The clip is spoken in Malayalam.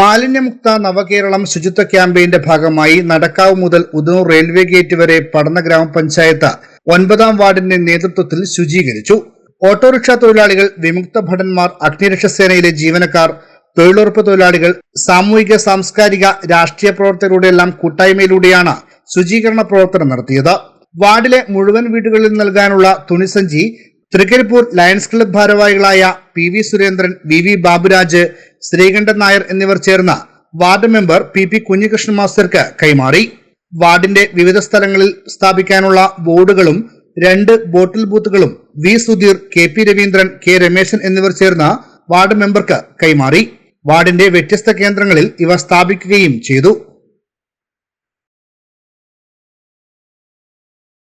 മാലിന്യമുക്ത നവകേരളം ശുചിത്വ ക്യാമ്പയിന്റെ ഭാഗമായി നടക്കാവ് മുതൽ ഉദൂർ റെയിൽവേ ഗേറ്റ് വരെ പടന്ന ഗ്രാമപഞ്ചായത്ത് ഒൻപതാം വാർഡിന്റെ നേതൃത്വത്തിൽ ശുചീകരിച്ചു. ഓട്ടോറിക്ഷ തൊഴിലാളികൾ വിമുക്ത ഭടന്മാർ അഗ്നിരക്ഷാസേനയിലെ ജീവനക്കാർ തൊഴിലുറപ്പ് തൊഴിലാളികൾ സാമൂഹിക സാംസ്കാരിക രാഷ്ട്രീയ പ്രവർത്തകരുടെയെല്ലാം കൂട്ടായ്മയിലൂടെയാണ് ശുചീകരണ പ്രവർത്തനം നടത്തിയത്. വാർഡിലെ മുഴുവൻ വീടുകളിൽ നൽകാനുള്ള തുണിസഞ്ചി തൃക്കരിപ്പൂർ ലയൺസ് ക്ലബ് ഭാരവാഹികളായ P V Surendran V V Baburaj Sreekantan Nair എന്നിവർ ചേർന്ന ward member P P Kunhikrishnan മാസ്റ്റർക്ക് കൈമാറി. വാർഡിന്റെ വിവിധ സ്ഥലങ്ങളിൽ സ്ഥാപിക്കാനുള്ള ബോർഡുകളും രണ്ട് bottle ബൂത്തുകളും V Sudheer K P Raveendran K Rameshan എന്നിവർ ചേർന്ന വാർഡ് മെമ്പർക്ക് കൈമാറി. വാർഡിന്റെ വ്യത്യസ്ത കേന്ദ്രങ്ങളിൽ ഇവ സ്ഥാപിക്കുകയും ചെയ്തു.